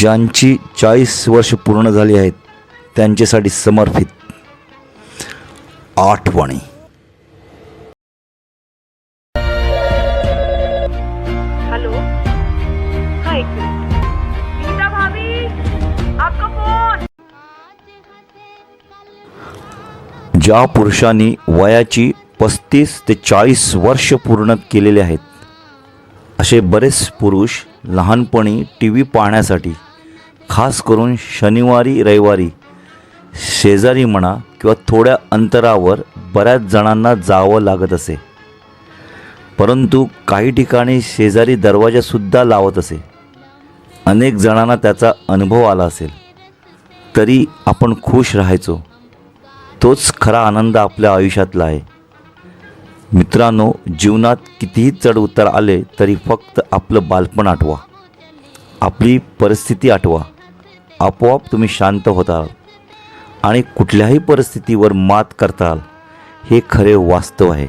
ज्यांची चाळीस वर्ष पूर्ण झाली आहेत त्यांच्यासाठी समर्पित आठवणी. हेलो? ज्या पुरुषांनी वयाची पस्तीस ते चाळीस वर्ष पूर्ण केलेले आहेत असे बरेच पुरुष लहानपणी टी व्ही पाहण्यासाठी खास करून शनिवारी रविवारी शेजारी म्हणा किंवा थोड्या अंतरावर बऱ्याच जणांना जावं लागत असे. परंतु काही ठिकाणी शेजारी दरवाजासुद्धा लावत असे. अनेक जणांना त्याचा अनुभव आला असेल. तरी आपण खुश राहायचो. तोच खरा आनंद आपल्या आयुष्यातला आहे. मित्रांनो जीवनात कितीही चढ उतार आले तरी फक्त आपलं बालपण आठवा. आपली परिस्थिती आठवा. आपोआप तुम्ही शांत होताल आणि कुठल्याही परिस्थितीवर मात करताल हे खरे वास्तव आहे.